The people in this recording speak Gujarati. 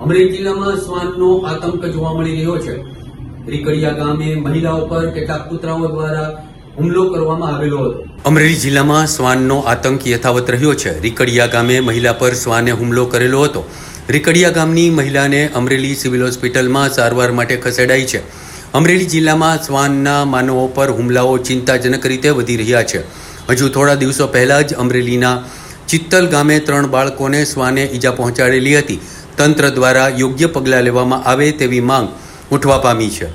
અમરેલી જિલ્લામાં શ્વાનનો આતંક જોવા મળી રહ્યો છે. રીકડિયા ગામે મહિલાઓ પર કેટલાક કૂતરાઓ દ્વારા હુમલો કરવામાં આવેલો હતો. અમરેલી જિલ્લામાં શ્વાનનો આતંક યથાવત રહ્યો છે. રીકડિયા ગામે મહિલા પર શ્વાને હુમલો કરેલો હતો. રીકડિયા ગામની મહિલાને અમરેલી સિવિલ હોસ્પિટલમાં સારવાર માટે ખસેડાઈ છે. અમરેલી જિલ્લામાં શ્વાનના માનવો પર હુમલાઓ ચિંતાજનક રીતે વધી રહ્યા છે. હજુ થોડા દિવસો પહેલાં જ અમરેલીના ચિત્તલ ગામે ત્રણ બાળકોને શ્વાને ઈજા પહોંચાડેલી હતી. તંત્ર દ્વારા યોગ્ય પગલાં લેવામાં આવે તેવી માંગ ઉઠવા પામી છે.